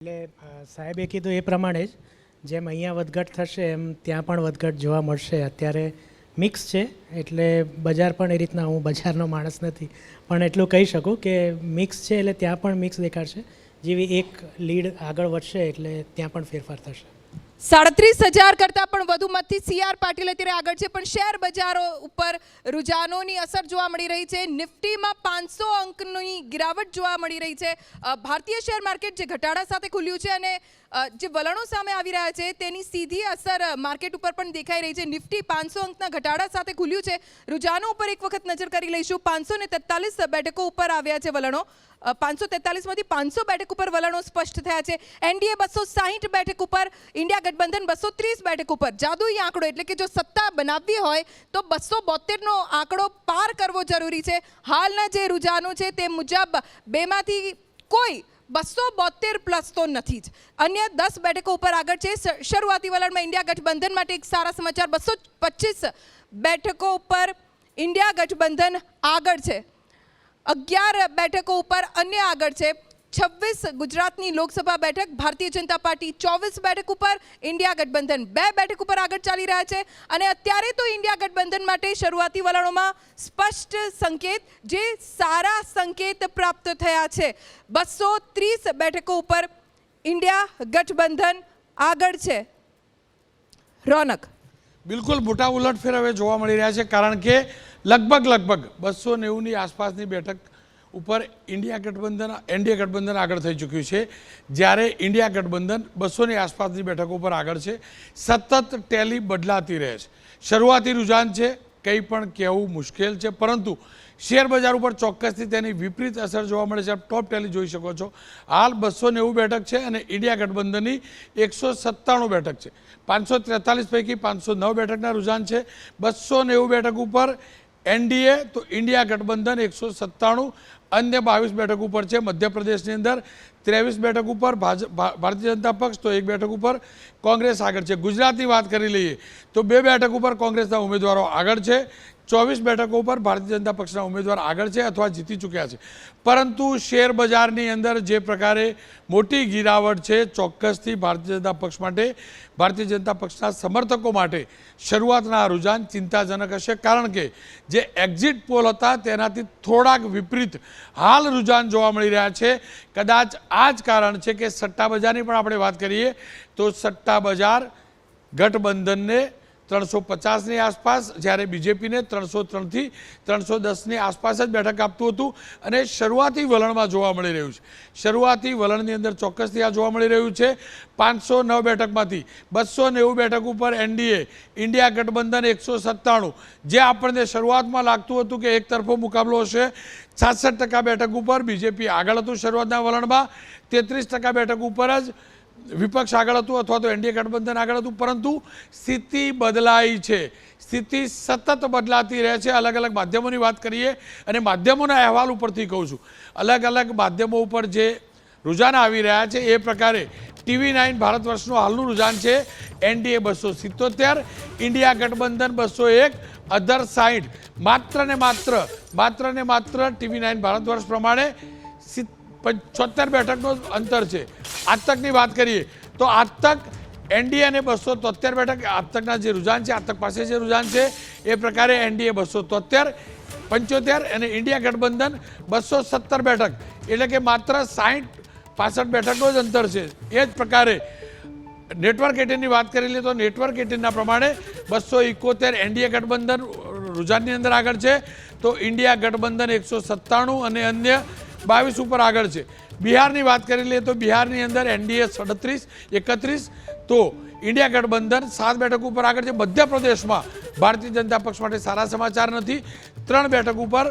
એટલે સાહેબે કીધું એ પ્રમાણે જ, જેમ અહીંયા વધઘટ થશે એમ ત્યાં પણ વધઘટ જોવા મળશે. અત્યારે મિક્સ છે, એટલે બજાર પણ એ રીતના હું બજારનો માણસ નથી. પણ એટલું કહી શકું કે મિક્સ છે એટલે ત્યાં પણ મિક્સ દેખાડશે. જેવી એક લીડ આગળ વધશે એટલે ત્યાં પણ ફેરફાર થશે. સાડત્રીસ હજાર કરતાં પણ વધુ મતથી સી પાટીલ અત્યારે આગળ છે. પણ શેર બજારો ઉપર રુઝાનોની અસર જોવા મળી રહી છે. નિફ્ટીમાં પાંચસો અંકની ગિરાવટ જોવા મળી રહી છે. ભારતીય શેર માર્કેટ જે ઘટાડા સાથે ખુલ્યું છે અને જે વલણો સામે આવી રહ્યા છે, તેની સીધી અસર માર્કેટ ઉપર પણ દેખાઈ રહી છે. નિફ્ટી પાંચસો અંકના ઘટાડા સાથે ખુલ્યું છે. રૂજાનો ઉપર એક વખત નજર કરી લઈશું. પાંચસો ને તેતાલીસ બેઠકો ઉપર આવ્યા છે વલણો. પાંચસો તેતાલીસમાંથી પાંચસો બેઠક ઉપર વલણો સ્પષ્ટ થયા છે. એનડીએ બસો સાહીઠ બેઠક ઉપર, ઇન્ડિયા ગઠબંધન બસો ત્રીસ બેઠક ઉપર. જાદુઈ આંકડો એટલે કે જો સત્તા બનાવવી હોય, તો બસો બોતેરનો આંકડો પાર કરવો જરૂરી છે. હાલના જે રૂઝાનો છે, તે મુજબ બેમાંથી કોઈ બસો બોતેર પ્લસ તો નથી જ. અન્ય દસ બેઠકો ઉપર આગળ છે. શરૂઆતી વલણમાં ઇન્ડિયા ગઠબંધન માટે એક સારા સમાચાર, બસો પચીસ બેઠકો ઉપર ઇન્ડિયા ગઠબંધન આગળ છે. અગિયાર બેઠકો ઉપર અન્ય આગળ છે. છવ્વીસ ગુજરાતની લોકસભા બેઠક, ભારતીય જનતા પાર્ટી ચોવીસ બેઠક ઉપર, ઇન્ડિયા ગઠબંધન બે બેઠક ઉપર આગળ ચાલી રહ્યા છે. અને અત્યારે તો ઇન્ડિયા ગઠબંધન માટે શરૂઆતી વલણોમાં સ્પષ્ટ સંકેત, જે સારા સંકેત પ્રાપ્ત થયા છે. બસો ત્રીસ બેઠકો ઉપર ઇન્ડિયા ગઠબંધન આગળ છે. રોનક. બિલકુલ મોટા ઉલટફેર હવે જોવા મળી રહ્યા છે, કારણ કે લગભગ લગભગ બસો નેવુંની આસપાસની બેઠક ઉપર ઇન્ડિયા ગઠબંધન, એનડીએ ગઠબંધન આગળ થઈ ચૂક્યું છે. જ્યારે ઇન્ડિયા ગઠબંધન બસોની આસપાસની બેઠકો ઉપર આગળ છે. સતત ટેલી બદલાતી રહે છે. શરૂઆતી રુઝાન છે, કંઈ પણ કહેવું મુશ્કેલ છે. પરંતુ શેર બજાર ઉપર ચોક્કસથી તેની વિપરીત અસર જોવા મળે છે. આપ ટોપ ટેલી જોઈ શકો છો. હાલ બસો નેવું બેઠક છે અને ઇન્ડિયા ગઠબંધનની એકસો સત્તાણું બેઠક છે. પાંચસો ત્રેતાલીસ પૈકી પાંચસો નવ બેઠકના રુઝાન છે. બસો નેવું બેઠક ઉપર એનડીએ, તો ઇન્ડિયા ગઠબંધન એકસો સત્તાણું, અન્ય બાવીસ બેઠક ઉપર છે, મધ્યપ્રદેશની અંદર ત્રેવીસ બેઠક ઉપર ભારતીય જનતા પક્ષ, તો એક બેઠક ઉપર કોંગ્રેસ આગળ છે. ગુજરાતની વાત કરી લઈએ, તો બે બેઠક ઉપર કોંગ્રેસના ઉમેદવારો આગળ છે. ચોવીસ બેઠકો ઉપર ભારતીય જનતા પક્ષના ઉમેદવાર આગળ છે અથવા જીતી ચૂક્યા છે. પરંતુ શેર બજારની અંદર જે પ્રકારે મોટી ગિરાવટ છે, ચોક્કસથી ભારતીય જનતા પક્ષ માટે, ભારતીય જનતા પક્ષના સમર્થકો માટે શરૂઆતના રુઝાન ચિંતાજનક હશે. કારણ કે જે એક્ઝિટ પોલ હતા તેનાથી થોડાક વિપરીત હાલ રુઝાન જોવા મળી રહ્યા છે. કદાચ આ જ કારણ છે કે સટ્ટા બજારની પણ આપણે વાત કરીએ તો સટ્ટા બજાર ગઠબંધનને ત્રણસો પચાસની આસપાસ, જ્યારે બીજેપીને ત્રણસો ત્રણથી ત્રણસો દસની આસપાસ જ બેઠક આપતું હતું અને શરૂઆતી વલણમાં જોવા મળી રહ્યું છે. શરૂઆતી વલણની અંદર ચોક્કસથી આ જોવા મળી રહ્યું છે. પાંચસો નવ બેઠકમાંથી બસો નેવું બેઠક ઉપર એનડીએ, ઇન્ડિયા ગઠબંધન એકસો સત્તાણું. જે આપણને શરૂઆતમાં લાગતું હતું કે એક તરફો મુકાબલો હશે. છાસઠ ટકા બેઠક ઉપર બીજેપી આગળ હતું શરૂઆતના વલણમાં. તેત્રીસ ટકા બેઠક ઉપર જ વિપક્ષ આગળ હતું અથવા તો એનડીએ ગઠબંધન આગળ હતું, પરંતુ સ્થિતિ બદલાઈ છે. સ્થિતિ સતત બદલાતી રહે છે. અલગ અલગ માધ્યમોની વાત કરીએ અને માધ્યમોના અહેવાલ ઉપરથી કહું છું. અલગ અલગ માધ્યમો ઉપર જે રુઝાન આવી રહ્યા છે, એ પ્રકારે ટીવી નાઇન ભારત વર્ષનું હાલનું રુઝાન છે. એનડીએ બસો સિત્તોતેર, ઇન્ડિયા ગઠબંધન બસો એક, અધર સાઈઠ. માત્ર ને માત્ર માત્ર ને માત્ર ટીવી નાઇન ભારત વર્ષ પ્રમાણે સિત્ત- પંચોતેર બેઠકનો અંતર છે. આજ તકની વાત કરીએ, તો આજ તક એનડીએ અને બસો તોતેર બેઠક, આજ તકના જે રુઝાન છે આજતક પાસે જે રુઝાન છે, એ પ્રકારે એનડીએ બસો તોતેર પંચોતેર અને ઇન્ડિયા ગઠબંધન બસો સત્તર બેઠક. એટલે કે માત્ર સાહીઠ પાસઠ બેઠકનો જ અંતર છે. એ જ પ્રકારે નેટવર્ક એટીનની વાત કરી લઈએ તો નેટવર્ક એટીનના પ્રમાણે બસો ઇકોતેર એનડીએ ગઠબંધન રુઝાનની અંદર આગળ છે. તો ઇન્ડિયા ગઠબંધન એકસો સત્તાણું અને અન્ય બાવીસ ઉપર આગળ છે. બિહારની વાત કરી લઈએ તો બિહારની અંદર એનડીએ સડત્રીસ, એકત્રીસ. તો ઇન્ડિયા ગઠબંધન સાત બેઠક ઉપર આગળ છે. મધ્યપ્રદેશમાં ભારતીય જનતા પક્ષ માટે સારા સમાચાર નથી. ત્રણ બેઠક ઉપર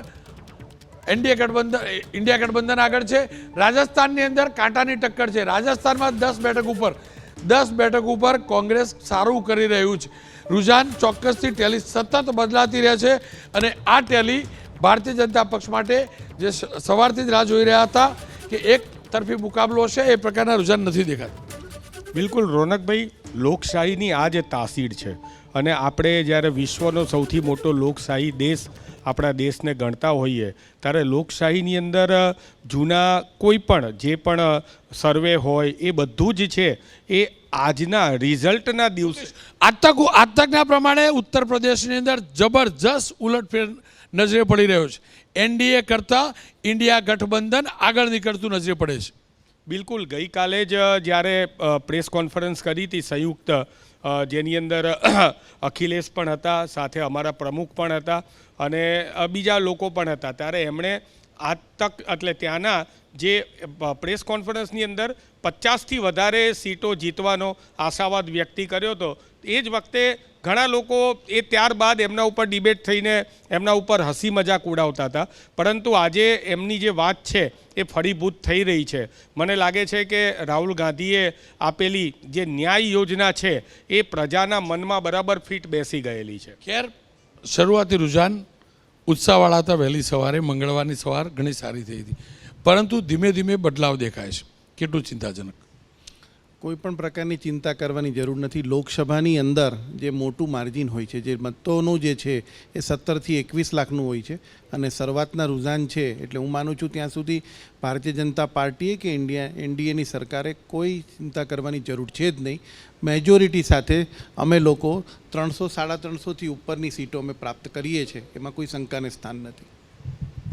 એનડીએ ગઠબંધન, ઇન્ડિયા ગઠબંધન આગળ છે. રાજસ્થાનની અંદર કાંટાની ટક્કર છે. રાજસ્થાનમાં દસ બેઠક ઉપર, દસ બેઠક ઉપર કોંગ્રેસ સારું કરી રહ્યું છે. રુઝાન ચોક્કસથી ટેલી સતત બદલાતી રહે છે અને આ ટેલી ભારતીય જનતા પક્ષ માટે જે સવારથી જ રાહ જોઈ રહ્યા હતા કે એક તરફી મુકાબલો હશે એ પ્રકારના રુઝાન નથી દેખાતા. બિલકુલ રોનકભાઈ લોકશાહીની આ જે તાસીર છે અને આપણે જ્યારે વિશ્વનો સૌથી મોટો લોકશાહી દેશ આપણા દેશને ગણતા હોઈએ ત્યારે લોકશાહીની અંદર જૂના કોઈ પણ જે પણ સર્વે હોય એ બધું જ છે એ આજના રિઝલ્ટના દિવસે આજ તક આજ તકના પ્રમાણે ઉત્તર પ્રદેશની અંદર જબરજસ્ત ઉલટફેર નજરે પડી રહ્યો છે. એનડીએ કરતાં ઇન્ડિયા ગઠબંધન આગળ નીકળતું નજરે પડે છે. બિલકુલ. ગઈકાલે જ જ્યારે પ્રેસ કોન્ફરન્સ કરી હતી સંયુક્ત જેની અંદર અખિલેશ પણ હતા, સાથે અમારા પ્રમુખ પણ હતા અને બીજા લોકો પણ હતા. ત્યારે એમણે આ તક, એટલે ત્યાંના જે પ્રેસ કોન્ફરન્સની અંદર પચાસથી વધારે સીટો જીતવાનો આશાવાદ વ્યક્તિ કર્યો હતો. એ જ વખતે ઘણા લોકો એ ત્યારબાદ એમના ઉપર ડિબેટ થઈને એમના ઉપર હસી મજાક ઉડાવતા હતા. પરંતુ આજે એમની જે વાત છે એ ફળીભૂત થઈ રહી છે. મને લાગે છે કે રાહુલ ગાંધીએ આપેલી જે ન્યાય યોજના છે એ પ્રજાના મનમાં બરાબર ફિટ બેસી ગયેલી છે. ખેર, શરૂઆતી રુઝાન ઉત્સાહવાળા હતા વહેલી સવારે, મંગળવારની સવાર ઘણી સારી થઈ હતી. પરંતુ ધીમે ધીમે બદલાવ દેખાય છે. કેટલું ચિંતાજનક. કોઈ પણ પ્રકારની ચિંતા કરવાની જરૂર નથી. લોકસભાની અંદર જે મોટું માર્જિન હોય છે, જે મતોનું જે છે, એ સત્તરથી એકવીસ લાખનું હોય છે અને શરૂઆતના રુઝાન છે એટલે હું માનું છું ત્યાં સુધી ભારતીય જનતા પાર્ટીએ કે ઇન્ડિયા, એનડીએની સરકારે કોઈ ચિંતા કરવાની જરૂર છે જ નહીં. મેજોરિટી સાથે અમે લોકો ત્રણસો, સાડા ત્રણસોથી ઉપરની સીટો અમે પ્રાપ્ત કરીએ છીએ. એમાં કોઈ શંકાને સ્થાન નથી.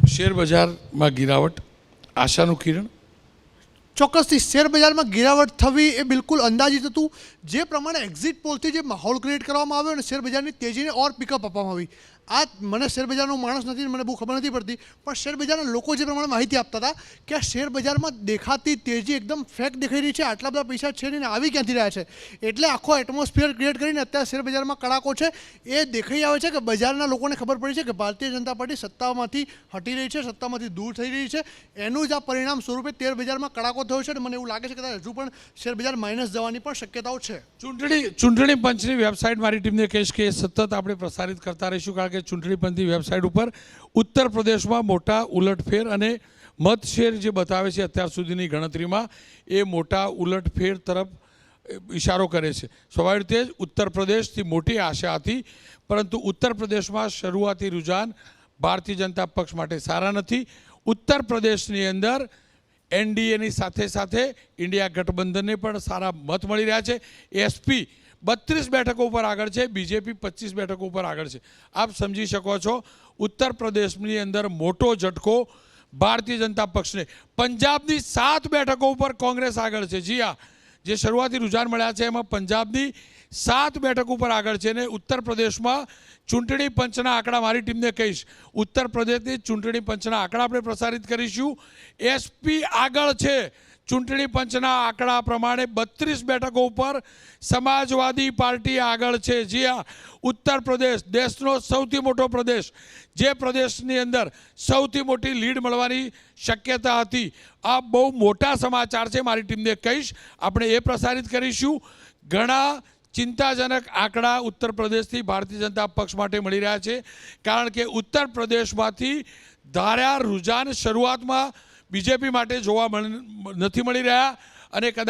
શેર બજારમાં ગિરાવટ, આશાનું કિરણ ચોક્કસથી શેર બજારમાં ગિરાવટ થવી એ બિલકુલ અંદાજિત હતું. જે પ્રમાણે એક્ઝિટ પોલથી જે માહોલ ક્રિએટ કરવામાં આવ્યો અને શેરબજારની તેજીને ઓર પિકઅપ આપવામાં આવી. આ મને શેર બજારનો માણસ નથી મને બહુ ખબર નથી પડતી, પણ શેર બજારના લોકો જે પ્રમાણે માહિતી આપતા હતા કે આ શેર બજારમાં દેખાતી તેજી એકદમ ફેક દેખાઈ રહી છે, આટલા બધા પૈસા છે ને આવી ક્યાંથી રહ્યા છે? એટલે આખો એટમોસ્ફિયર ક્રિએટ કરીને અત્યારે શેર બજારમાં કડાકો છે. એ દેખાઈ આવે છે કે બજારના લોકોને ખબર પડી છે કે ભારતીય જનતા પાર્ટી સત્તામાંથી હટી રહી છે, સત્તામાંથી દૂર થઈ રહી છે. એનું જ આ પરિણામ સ્વરૂપે તેર બજારમાં કડાકો થયો છે અને મને એવું લાગે છે કે હજુ પણ શેર બજાર માઇનસ જવાની પણ શક્યતાઓ છે. ચૂંટણી ચૂંટણી પંચની વેબસાઇટ મારી ટીમને કહીશ કે સતત આપણે પ્રસારિત કરતા રહીશું, કારણ કે ચૂંટણી પંચની વેબસાઇટ ઉપર ઉત્તર પ્રદેશમાં મોટા ઉલટફેર અને મતશેર જે બતાવે છે અત્યાર સુધીની ગણતરીમાં, એ મોટા ઉલટફેર તરફ ઇશારો કરે છે. સ્વાભાવિક રીતે જ ઉત્તર પ્રદેશથી મોટી આશા હતી, પરંતુ ઉત્તર પ્રદેશમાં શરૂઆતી રુઝાન ભારતીય જનતા પક્ષ માટે સારા નથી. ઉત્તર પ્રદેશની અંદર એનડીએની સાથે સાથે ઇન્ડિયા ગઠબંધનને પણ સારા મત મળી રહ્યા છે. એસપી બત્રીસ બેઠકો ઉપર આગળ છે, બીજેપી પચીસ બેઠકો ઉપર આગળ છે. આપ સમજી શકો છો, ઉત્તર પ્રદેશની અંદર મોટો ઝટકો ભારતીય જનતા પક્ષને. પંજાબની સાત બેઠકો ઉપર કોંગ્રેસ આગળ છે. જી હા, જે શરૂઆતી રુઝાન મળ્યા છે, એમાં પંજાબની સાત બેઠક ઉપર આગળ છે અને ઉત્તર પ્રદેશમાં ચૂંટણી પંચના આંકડા મારી ટીમને કહીશ. ઉત્તર પ્રદેશની ચૂંટણી પંચના આંકડા આપણે પ્રસારિત કરીશું. એસપી આગળ છે. ચૂંટણી પંચના આંકડા પ્રમાણે બત્રીસ બેઠકો ઉપર સમાજવાદી પાર્ટી આગળ છે. જી હા, ઉત્તર પ્રદેશ દેશનો સૌથી મોટો પ્રદેશ, જે પ્રદેશની અંદર સૌથી મોટી લીડ મળવાની શક્યતા હતી. આ બહુ મોટા સમાચાર છે મારી ટીમને કહીશ. આપણે એ પ્રસારિત કરીશું. ઘણા ચિંતાજનક આંકડા ઉત્તર પ્રદેશથી ભારતીય જનતા પક્ષ માટે મળી રહ્યા છે. કારણ કે ઉત્તર પ્રદેશમાંથી ધાર્યા રુઝાન શરૂઆતમાં બીજેપી માટે જોવા નથી મળી રહ્યા અને કદાચ